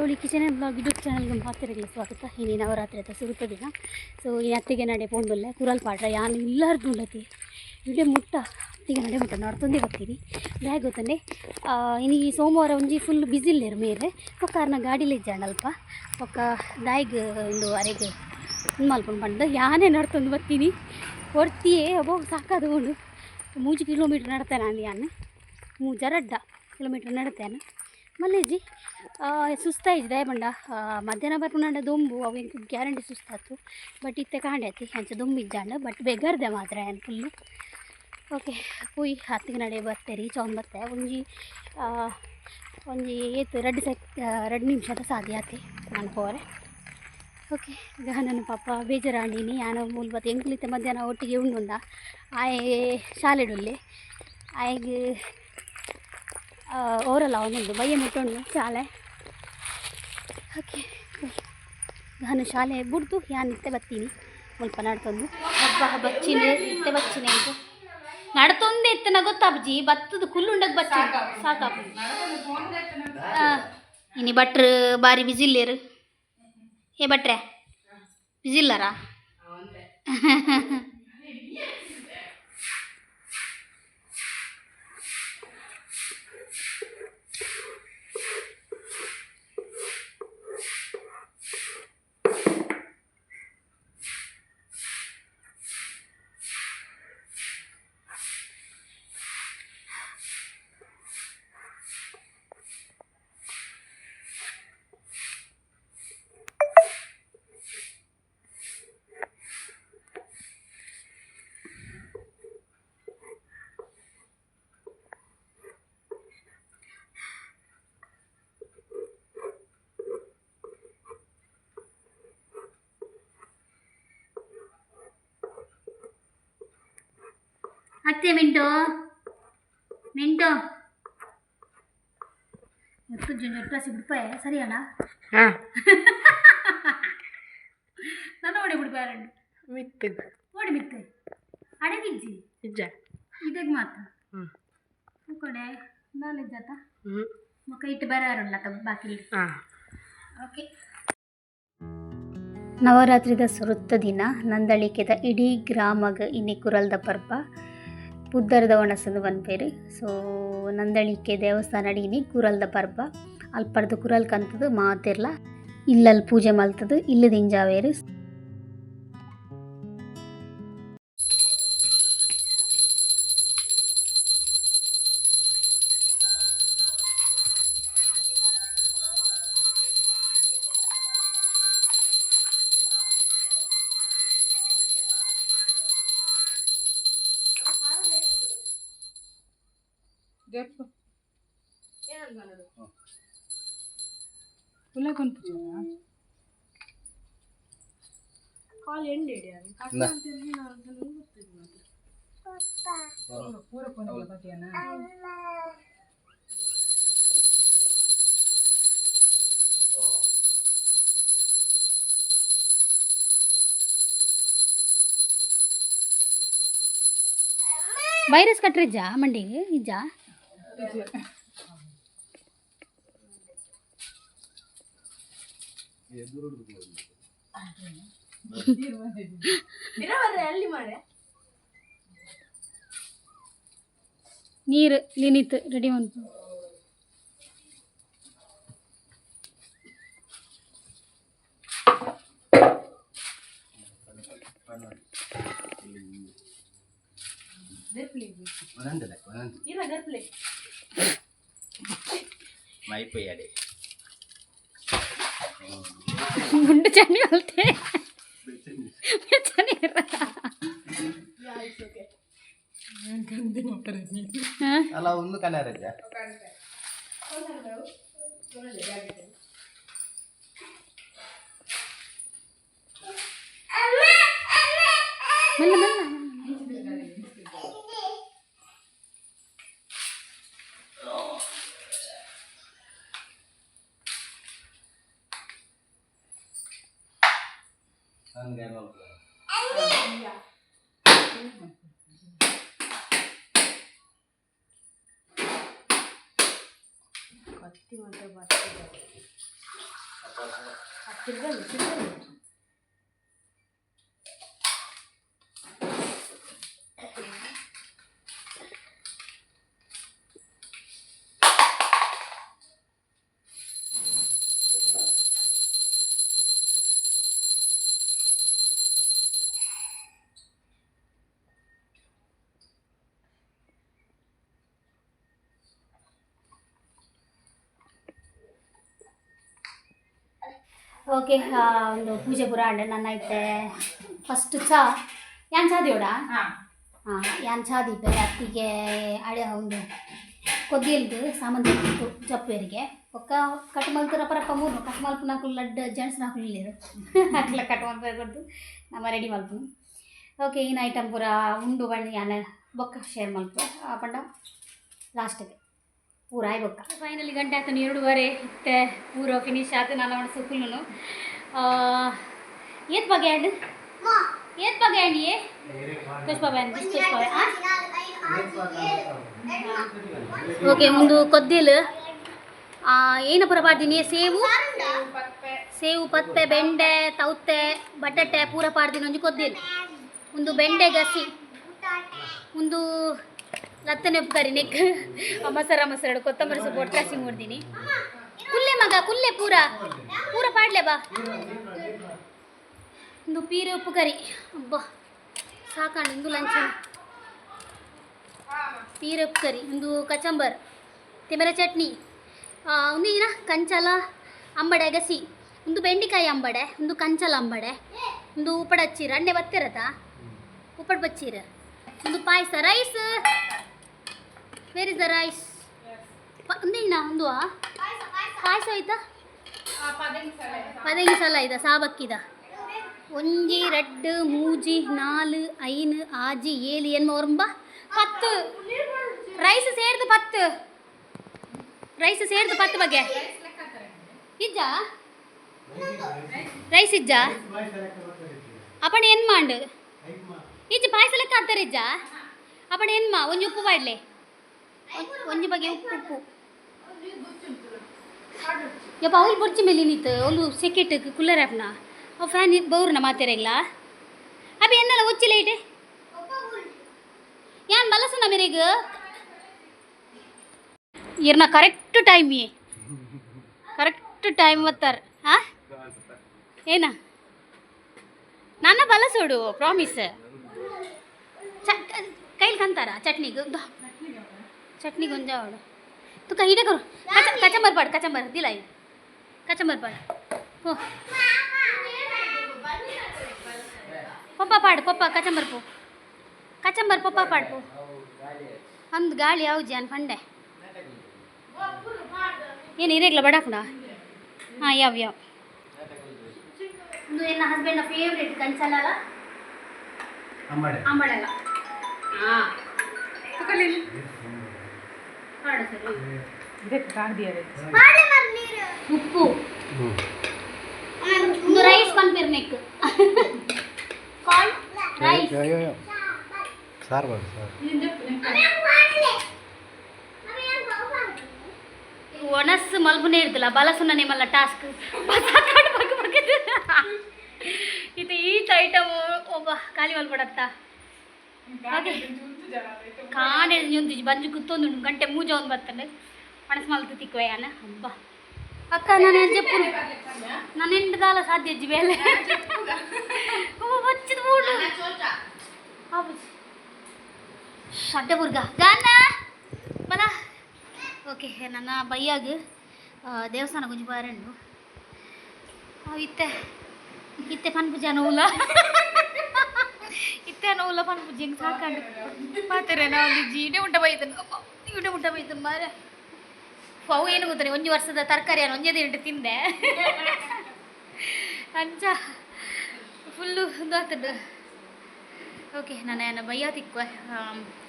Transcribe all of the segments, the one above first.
ಅವಳಿ kitchen blog YouTube ಚಾನಲ್ಗೆ ಮಾತಿರಲಿ ಸ್ವಾಗತ ಇನ್ನೇ ನವರಾತ್ರಿ ಸುರುತ್ತ ದಿನ. ಸೊ ಈ ಅತ್ತಿಗೆ ನಡೆ ಪೋಂಡಲ್ಲ, ಕುರಲ್ ಪಾಡ್ರ ಯಾನು ಇಲ್ಲಾರ್ದು ಉಂಡತಿ ಇಡೆ ಮುಟ್ಟ ಅತ್ತಿಗೆ ನಡೆ ಮುಟ್ಟ ನಡ್ತೊಂದೇ ಬರ್ತೀನಿ ಬ್ಯಾಗ್ ಗೊತ್ತಂಡೆ ಈ ಸೋಮವಾರ ಒಂಜಿ ಫುಲ್ ಬಿಸಿ ಇಲ್ಲೇರು ಮೇರೆ ಒಕ್ಕಾರ್ನ ಗಾಡಿಲಿ ಅಲ್ಪ. ಒಕ್ಕ ದಾಯಿಗೆ ಒಂದು ಅರೆಗೆ ಮಲ್ಕೊಂಡು ಬಂದು ಯಾನೇ ನಡ್ತೊಂದು ಬರ್ತೀನಿ. ಹೊರ್ತಿಯೇ ಒಬ್ಬ ಸಾಕಾದ ಉಂಡು ಮೂಜಿ ಕಿಲೋಮೀಟ್ರ್ ನಡ್ತೇನೆ ನಾನು ಯಾನು. ಮೂಜರಡ್ಡ ಕಿಲೋಮೀಟ್ರ್ ನಡ್ತೇನೆ. ಮಲ್ಲೇಜಿ ಸುಸ್ತಾಯಿಜಿ ಬಂಡ ಮಧ್ಯಾಹ್ನ ಬರ್ಪುಂಡ ದೊಂಬು, ಅವು ಎಂಕ್ ಗ್ಯಾರಂಟಿ ಸುಸ್ತಾತು. ಬಟ್ ಇತ್ತೆ ಕಾಂಡೈತಿ ಹೆಂಚ ದೊಂಬು ಇಜ್ಜಾಂಡ ಬಟ್ ಬೆಗರ್ದೆ ಮಾತ್ರ ಏನು ಫುಲ್ಲು ಓಕೆ ಕುಯ್ ಹತ್ತಿಗೆ ನಡೆ ಬರ್ತೇರಿ ಚೌನ್ ಬರ್ತೆ. ಒಂಜಿ ಒಂಜಿ ಏತು ರಡ್ಡು ಸೆಕ್ ರಡ್ಡು ನಿಮಿಷದ ಸಾಧ್ಯ ಆತಿ, ನಾನು ಹೋರೆ. ಓಕೆ ಈಗ ನನ್ನ ಪಾಪ ಬೇಜಾರಾಂಡಿನಿ. ಯಾನು ಮೂಲ್ ಬತ್ತು ಎಂಕ್ಲಿತ್ತೆ ಮಧ್ಯಾಹ್ನ ಒಟ್ಟಿಗೆ ಉಂಡುಂದ ಆಯೆ ಶಾಲೆಡುಲ್ಲೆ. ಆಯ್ಗೆ ಓರಲ್ಲ ಅವನೊಂದು ಬಯ್ಯ ಮುಟ್ಟೊಂಡು ಶಾಲೆ. ಓಕೆ ನಾನು ಶಾಲೆ ಬಿಡ್ದು ಯಾನ್ ಇತ್ತೆ ಬತ್ತೀನಿ ಸ್ವಲ್ಪ ನಡ್ತೊಂದು ಹಬ್ಬ ಬಚ್ಚಿನ ಇತ್ತೆ ಬಚ್ಚಿನ ಅಂತ. ನಡ್ತೊಂದೆ ಇತ್ತನ ಗೊತ್ತಾಬ್ಜಿ ಬತ್ತದ ಕುಲ್ಲುಂಡಕ್ಕೆ ಬಚ್ಚ ಸಾಕಾಪ ಇನಿ ಭಟ್ರು ಬಾರಿ ಬಿಸಿಲ್ಲೇರು ಏ ಭಟ್ರೆ ಬಿಸಿ ಇಲ್ಲಾರಾ ಮಿಂಟು? ಮಿಂಟು? ಮಿಂಟು ಜನ ಎಟ್ರಾಸಿ ಬಿಡ್ಪಾಯ ಸರಿ ಅಣ್ಣ. ನಾನು ಓಡಿ ಬಿಡ್ಪಾರಂಡು ಮಿತ್ತು. ಓಡಿ ಬಿತ್ತೆ ಅಡಗಿಜ್ಜಿ ಇಜ್ಜ ಇದಾಗ ಮಾತು ಹ್ಞೂ ಹೂಕೊಡೆ ನಾಲೆಜ್ಜಾತ ಹ್ಞೂ ಮುಖ ಇಟ್ಟು ಬರಾರಲ್ಲ ಬಾಕಿ ಓಕೆ. ನವರಾತ್ರಿದ ಸುರುತ್ತ ದಿನ ನಂದಳಿಕೆದ ಇಡೀ ಗ್ರಾಮಗ ಇನ್ನಿ ಕುರಲ್ದ ಪರ್ಬ ಪುದ್ದರದ ಒಣಸಂದು ಬನ್ಪೇರು ಸೊ ನಂದಳಿಕೆ ದೇವಸ್ಥಾನ ಅಡಿಗಿನಿ ಕುರಲ್ದ ಪರ್ಬ ಅಲ್ಪರ್ದು ಕುರಲ್ ಕಂತದು ಮಾತಿರ್ಲ. ಇಲ್ಲಲ್ಲಿ ಪೂಜೆ ಮಲ್ತದು ಇಲ್ಲದ ಇಂಜಾವೇರು ವೈರಸ್ ಕಟ್ರಿಜ್ಜಾ ಮಂಡಿಗೆ ಇಜ್ಜಾ ನೀರು ನೀನಿತ್ತು ರೆಡಿ ಮಾಡ್ತು ಮೈಪೊಯ್ಯಾಡಿ ಗುಂಡು ಚನ್ನಿ ಅಲ್ತೆ ಚನ್ನಿ ಹಾಂ ಅಲ್ಲ ಒಂದು ನನಗೆ ಅತ್ತಿ ಮಾತ್ರ ಬರ್ತಿದ್ದಾರೆ ತಿರ್ಗಲ್ಲ ತಿರ್ಗಲ್ಲ Okay ಒಂದು ಪೂಜೆ ಪುರ ಆಂಡೆ ನನ್ನ ಐತೆ. ಫಸ್ಟ್ ಚಾ ಯಾನ್ ಚಾ ಹಾ. ಹಾಂ ಯಾನ್ ಚಾದಿ ದೀಪೆ ಅತ್ತಿಗೆ ಹಳೆ ಒಂದು ಕೊದ್ದಿಲ್ದು ಸಾಮಾನು ಇತ್ತು ಜಪ್ಪೇರಿಗೆ ಒಕ್ಕ ಕಟ್ ಮಲ್ತರ ಪರಪ್ಪ ಮೂರು ಕಟ್ ಮಲ್ಪು ನಾಲ್ಕು ಲಡ್ಡು ಜೆಂಟ್ಸ್ ನಾಲ್ಕು ಇಲ್ಲಿರು ಅಕ್ಲ ಕಟ್ ಮಲ್ಪ ಕೊಡ್ತು ನಮ್ಮ ರೆಡಿ ಮಲ್ಪು. ಓಕೆ ಇನ್ನು ಐಟಮ್ ಪೂರ ಉಂಡು ಬಣ್ಣ ಯಾನ ಬೊಕ್ಕ ಶೇರ್ ಮಲ್ಪು. ಆ ಪಂಡ ಲಾಸ್ಟಿಗೆ ಪೂರ ಬೊಕ್ಕ ಫೈನಲಿ ಗಂಟೆ ಆಯ್ತು ಎರಡೂವರೆ ಇತ್ತೆ, ಪೂರ ಫಿನಿಶ್ ಆಯ್ತು, ನಾನು ಅವನ ಸುಕುಲ್ನು ಏತ್ ಬಗ್ಗೆ ಅಂಡ್ ಏತ್ ಬಗ್ಗೆ ಬ್ಯಾನ್ ಓಕೆ, ಒಂದು ಕೊದ್ದಿಲ್. ಏನು ಪೂರ ಪಾಡ್ದೀನಿ ಸೇವು? ಸೇವು, ಪತ್ತೆ, ಬೆಂಡೆ, ತೌತೆ, ಬಟಾಟೆ, ಪೂರ ಪಾಡ್ತೀನಿ ಒಂದು ಕೊದ್ದಿಲ್. ಒಂದು ಬೆಂಡೆ ಗಸಿ. ಒಂದು ಲತ್ತನೆ ಉಪ್ಕರಿ ನೆಕ್ ಮಸಾಲ ಮಸಾಲ ಕೊತ್ತಂಬರಿ ಸೊಪ್ಪು ಒಟ್ಟಾಸಿ ಕಸಿ ಮೂಡ್ದೀನಿ ಕುಲ್ಲೆ ಮಗ ಕುಲ್ಲೆ ಪೂರ. ಪೂರ ಪಾಡ್ಲೆ ಬಾ. ಒಂದು ಪೀರೆ ಉಪ್ಪು ಕರಿ. ಅಬ್ಬಾ ಸಾಕಾಂಡು ಇಂದು ಲಂಚ. ಪೀರೆ ಉಪ್ಪು ಕರಿ ಒಂದು ಕಚಂಬರ್ ತಿಮರ ಚಟ್ನಿ ಆ, ಒಂದು ಏನ ಕಂಚಲ ಅಂಬಡೆ ಗಸಿ ಒಂದು ಬೆಂಡಿಕಾಯಿ ಅಂಬಡೆ ಒಂದು ಕಂಚಲ ಅಂಬಡೆ ಒಂದು ಉಪ್ಪಡ ಹಚ್ಚಿರ ಅಂಡೆ ಬತ್ತಿರತ್ತ? ಉಪ್ಪಡ ಬಚ್ಚಿರ. ಒಂದು payasa rice. Where is the rice ಒಂದೇನ ಒಂದು ಪಾಯಸ ಆಯ್ತಾ? ಪದಂಗಿ ಸಲ ಇದ ಸಾಬಕ್ಕಿದ ಒಂಜಿ, ರೆಡ್, ಮೂಜಿ, ನಾಲು, ಐನು, ಆಜಿ ಏಳು ಎನ್ ಒರಂಬ ಪತ್ತು. ರೈಸ್ ಸೇರ್ದು ಪತ್ತು. ರೈಸ್ ಸೇರ್ದು ಪತ್ತು ಬಗ್ಗೆ. ಇಜ್ಜ? ರೈಸ್ ಇಜ್ಜ? ಅಪಣ ಏನು ಮಾಡು? ಇಜ್ಜ ಪಾಯಸ ಲೆಕ್ಕ ಹಾಕ್ತಾರೆ ಇಜ್ಜ? ಅಪಣ ಏನು ಮಾ, ಒಂಜಿ ಉಪ್ಪು ಬಾಡ್ಲೆ ಒಂಜಿ ಬಗೆ ಉಪ್ಪು ಉಪ್ಪು ಯಪ್ಪ ಅವ್ರು ಬುರ್ಜಿ ಮೇಲೆ ನಿಂತು ಅವ್ಳು ಸೆಕೆಟ್ ಕುಲ್ಲರ್ ಆ್ಯಪ್ನ ಅವ್ ಫ್ಯಾನ್ ಬೌರ್ನ ಮಾತಿರಲ್ಲ ಅಬ್ಬಿ ಎನ್ನಲ್ಲ ಒಚ್ಚಿಲ್ಲ ಇಟೆ ಯಾನ್ ಬಲಸನ ಮೇರೆಗ? ಇರ್ನ ಕರೆಕ್ಟ್ ಟೈಮ್ ಕರೆಕ್ಟ್ ಟೈಮ್ ಬತ್ತಾರ ಹಾ ಏನ? ನನ್ನ ಬಲಸೋಡು ಪ್ರಾಮಿಸ್ ಕೈಲಿ ಕಂತಾರ ಚಟ್ನಿಗೆ? ಚಟ್ನಿಗೆ ಒಂಜ ಅವಳು तू काही नाही करू कचा कचांबर पड कचांबर दिलाय कचांबर पड हो ಪಪ್ಪ ಪಾಡು ಪಪ್ಪ ಕಚಂಬರ್ ಪೋ ಕಚಂಬರ್ ಪಪ್ಪ ಪಾಡು ಪೋ ಒಂದು ಗಾಳಿ ಯಾವ ಜಾನ್ ಪಂಡೆ ಏನು ಇರೇಗ್ಲ ಬಡಾಕುಡ ಹಾಂ ಯಾವ ಯಾವ ಒಂದು ನನ್ನ ಹಸ್ಬೆಂಡ್ ಫೇವ್ರೇಟ್ ಕಂಚಲ ಅಂಬಡೆ ಅಂಬಳಲ್ಲ ಹಾಂ ಹಾಡು ಸರಿ. ಉಪ್ಪು. ರೈಸ್ ಕಾರ್ನ್ ರೈಸ್ ಸಾರ್ ಮಾಡಿ ಸರ್. ಒಣಸ್ ಮಲ್ಬುನೇ ಇರ್ತಲ್ಲ ಬಲಸುನ ಮಲ್ಲ ಟಾಸ್ಕ್ ಇದು ಈತ ಐಟಮ್ ಒಬ್ಬ ಖಾಲಿ ಮಲ್ಪಡತ್ತ ಹಾಗೆ ಕಾಣೆ ಜೊಂದಿಜಿ ಬಂಜು ಕುತ್ತೊಂದು ಗಂಟೆ ಮೂಜ ಒಂದು ಬರ್ತಂಡೆ ಮನಸ್ಸು ಮಲ್ತು ತಿಕ್ಕವಯ್ಯನ ಹಬ್ಬ. ಅಕ್ಕ ನಾನು ಜಪ್ಪು ನಾನು ಎಂಟದಾಲ ಸಾಧ್ಯ ಅಜ್ಜಿ ಬೇಲೆ ಬಚ್ಚಿದ ಮೂಡು ಅಡ್ಡ ಬುರ್ಗ ಗಾನ ಬಲ ಓಕೆ ನನ್ನ ಬೈಯಾಗ ದೇವಸ್ಥಾನ ಗುಂಜಿ ಬಾರಂಡು ಇತ್ತೆ. ಇತ್ತೆ ಪನ್ಪುಜಾನ ನೋವುಲ. ಇತ್ತೆ ನೋವುಲ ಪನ್ಪುಜ ಹಿಂಗೆ ಸಾಕಂಡು ಪಾತ್ರೆ ನಾವು ಅಲ್ಲಿ ಜೀಡೆ ಉಂಟ ಬೈತನು ಜೀಡೆ ಉಂಟ ಬೈತನು ಮಾರೆ ಅವು ಏನು ಗೊತ್ತಾರೆ ಒಂದು ವರ್ಷದ ತರಕಾರಿ ಏನು ಒಂದೇ ದಿನ ತಿಂದೆ ಅಂಚ ಫುಲ್ಲು ಇದಾಗ್ತದೆ ಓಕೆ ನಾನು ಏನು ಬಯ್ಯ ತಿಕ್ಕ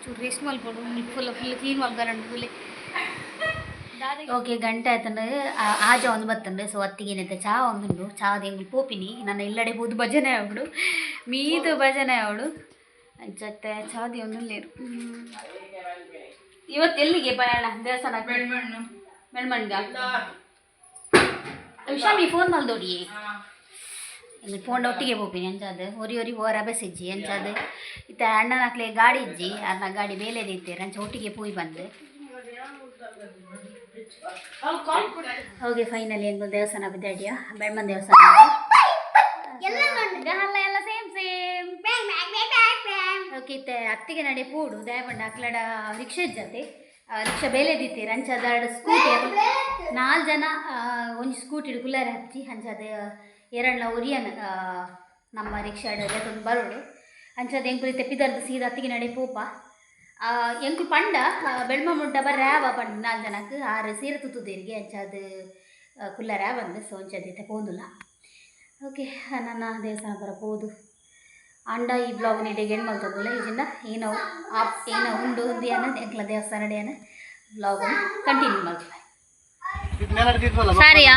ಚೂರು ರೇಸ್ಟ್ ಮಲ್ಬೋದು ಫುಲ್ ಫುಲ್ ಕ್ಲೀನ್ ಮಲ್ಗರಂಡು ಫುಲ್ ಓಕೆ ಗಂಟೆ ಆಯ್ತಂದ್ರೆ ಆಜ ಒಂದು ಬತ್ತಂದ್ರೆ ಸೊ ಅತ್ತಿಗೇನೈತೆ ಚಾ ಒಂದುಂಡು. ಚಾದ ಎಂಗ್ಳು ಪೋಪಿನಿ. ನನ್ನ ಇಲ್ಲಡೆ ಬೋದು ಭಜನೆ ಅವಳು. ಮೀದು ಭಜನೆ ಅವಳು. ಜೊತೆ ಚಾದಿ ಒಂದು ನೀರು ಇವತ್ತು ಎಲ್ಲಿಗೆ ಪ್ರಯಾಣ? ದೇವಸ್ಥಾನ ಬೆಳ್ಮಣ್ಗ ವಿಶಾಮಿ ಫೋನ್ ಮಲ್ದೋಡಿ ಫೋನ್ ಒಟ್ಟಿಗೆ ಹೋಗ್ತೀನಿ ಎಂಚದು ಒರಿ ಒರಿ ಓರ ಬೆಸಿಜ್ಜಿ ಎಂಚದು ಇತ್ತ ಅಣ್ಣನ ಹಾಕ್ಲೆ ಗಾಡಿ ಇಜ್ಜಿ ಅನ್ನ ಗಾಡಿ ಮೇಲೆ ದಿತ್ತೀರ ಅಂಚ ಒಟ್ಟಿಗೆ ಪೋಯಿ ಬಂದು. ಹೋಗಿ ಫೈನಲಿ ಹೆಂಗು ದೇವಸ್ಥಾನ ಬಿದ್ದಾಡಿಯ ಬೆಳ್ಮನ್ ದೇವಸ್ಥಾನ ಎಲ್ಲ ಸೇಮ್ ಸೇಮ್ ಓಕೆ ಅತ್ತಿಗೆ ನಡೆ ಪೂಡು ದಯಬಂಡ ಅಕ್ಲಡ ರಿಕ್ಷಾ ಜೊತೆ. ರಿಕ್ಷಾ ಬೇಲೆ ದಿತ್ತೀರ ಎರಡು ಸ್ಕೂಟಿ ನಾಲ್ ಜನ ಒಂದು ಸ್ಕೂಟಿ ಕುಲ್ಲರ್ ಹಚ್ಚಿ ಹಂಚದ ಎರಡ್ಲ ಒರಿಯನ್ ಆ, ನಮ್ಮ ರಿಕ್ಷಾ ಬರೋಡು. ಅಂಚದ ಹೆಂಗ್ ತೆಪ್ಪಿದರ್ದು ಸೀದಾ ಅತ್ತಿಗೆ ನಡೆ ಪೋಪ. ಆ, பண்ட ಪಂಡ ಆ, ಬೆಳ್ಮ ಮುಡ್ಡ ಬರ ஆறு ಪಂಡ ನಾಲ್ ಜನಕ್ಕೆ ಆರೆ ಸೀರೆ ತುತ್ತುದೇರಿಗೆ ಅಂಚದ ಕುಲ್ಲ ರ್ಯಾವ ಅಂದು ಸೊ ಅಂಚದೈತೆ ಪೋಂದುಲ್ಲ. ಓಕೆ ನನ್ನ ದೇವಸ್ಥಾನ ಬರ ಪೋದು ಅಂಡ ಈ ಬ್ಲಾಗ್ ನೀಡಿಗೆ ಏನು ಮಾಡ್ತದಲ್ಲ ಈಜಿಂದ ಏನೋ ಆಪ್ ಏನೋ ಉಂಡು ఉంది ಅನ್ನೋದು ಎಂಕ್ಲ ದೇವಸ್ಥಾನ ಅನ್ನ ಬ್ಲಾಗ್ ಕಂಟಿನ್ಯೂ ಮಾಡ್ತೀವಿ. ಸಾರಿಯಾ?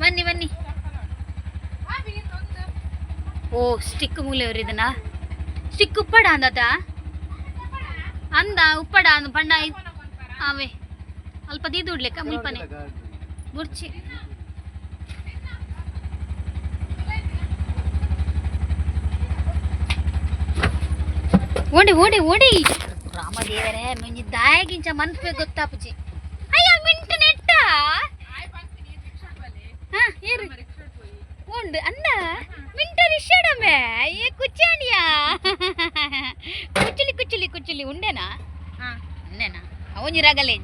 ಬನ್ನಿ ಬನ್ನಿ. ಓ ಸ್ಟಿಕ್ ಮೂಲೆಯವರು ಇದನ್ನ. ಸ್ಟಿಕ್ ಉಪ್ಪಡ ಅಂದ ಉಪ್ಪಡ ಅಂದ ಪಂಡ ಅವೇ. ಅಲ್ಪ ದೀದು ಉಡ್ಲಿಕ್ಕ ಮುಲ್ಪನೆ ಬುರ್ಚಿ. ಓಡಿ ಓಡಿ ಓಡಿ. ರಾಮದೇವರೇ ಮುಂಜಿ ದಾಯಗಿಂಚ ಮನ್ಪೆ ಗೊತ್ತಾಪುಜಿ ಅಯ್ಯ ಮಿಂಟ್ ನೆಟ್ಟ. ಹಾ ಏರಿ. ಉಂಡು ಅನ್ನ ಮಿಂಟ ರಿಷಡಮೆ ಏ ಕುಚ್ಚಾಣಿಯಾ ಕುಚ್ಚುಲಿ ಕುಚ್ಚುಲಿ ಕುಚ್ಚುಲಿ ಉಂಡೆನಾ ಉಂಡೆನಾ ಅವನಿ ರಗಲೆ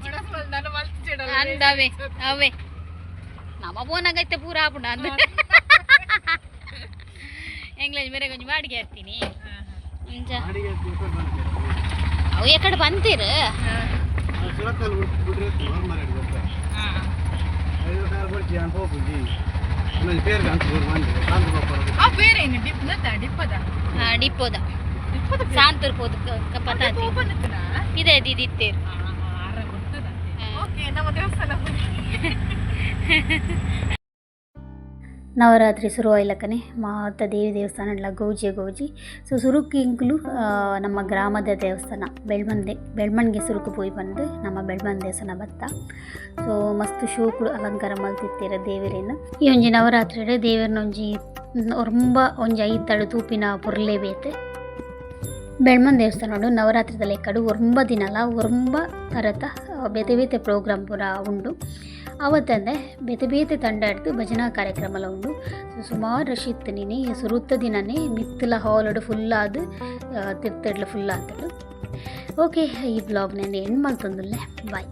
ಅಂದವೆ ಅವೇ ನಮ್ಮ ಬೋನಾಗೈತೆ ಪೂರ ಆಪುಂಡ ಅಂದ ಎಂಗ್ಲೇಜ್ ಬೇರೆ ಕೊಂಚ ಬಾಡಿಗೆ ಇರ್ತೀನಿ ಇಂಚ ಅವು ಎಕಡೆ ಬಂತೀರ పేరు కనుక మంది కాంతి ಬೇರೆ ಏನು ಡಿಪ್ ನತ್ತ ಡಿಪ್ಪದ ಡಿಪ್ಪೋದ ಸಾಂತೂರ್ ಪೋದು ಪತಾತಿ ಇದೆ ಇದಿತ್ತೇರು ಆರ ಗೊತ್ತದ ಹಾ. ಓಕೆ ನಮ್ಮ ದೇವಸ್ಥಾನ ನವರಾತ್ರಿ ಶುರುವಾಯ್ಲಕ್ಕನೆ ಮಾತ ದೇವಿ ದೇವಸ್ಥಾನ ಗೌಜಿ ಗೌಜಿ. ಸೊ ಸುರುಕು ಇಂಕ್ಲು ಆ, ನಮ್ಮ ಗ್ರಾಮದ ದೇವಸ್ಥಾನ. ಬೆಳ್ಮಂದೆ ಬೆಳ್ಮಣ್ಗೆ ಸುರುಕು ಪೋಯಿ ಬಂದು ನಮ್ಮ ಬೆಳ್ಮನ್ ದೇವಸ್ಥಾನ ಬತ್ತ. ಸೊ ಮಸ್ತ್ ಶೋಕುಳು ಅಲಂಕಾರ ಮಲ್ತಿತ್ತೀರ ದೇವರೇನು. ಈ ಒಂಜಿ ನವರಾತ್ರಿ ದೇವರನ್ನ ಒಂಜಿ ರೊಂಬ ಒಂಜಿ ಐತಡು ತೂಪಿನ ಪೊರ್ಲೆ ಬೇತೆ. ಬೆಳ್ಮನ್ ದೇವಸ್ಥಾನ ನವರಾತ್ರಿದಲ್ಲಿ ಕಡು ಒರ್ಂಬ ದಿನಲ ಒಂಬ ಥರದ ಬೇತೆ ಬೇತೆ ಪ್ರೋಗ್ರಾಮ್ ಪೂರ ಉಂಡು. ಅವತ್ತಂದೆ ಬೇತೆ ಬೇತೆ ತಂಡ ಹಿಡ್ದು ಭಜನಾ ಕಾರ್ಯಕ್ರಮಲ ಉಂಡು ಸೊ ಸುಮಾರು ರಶ್ ಇತ್ತು ನೀನೆ. ಸುರುತ್ತ ದಿನನೇ ಮಿತ್ತಲ ಹಾಲಡು ಫುಲ್ ಆದು ತಿರ್ತಡ್ಲು ಫುಲ್ ಆತಡು ಓಕೆ ಈ ಬ್ಲಾಗ್ ನಾನು ಎಂಡ್ ಮಾಡ್ತಂದುಲ್ಲೆ. ಬಾಯ್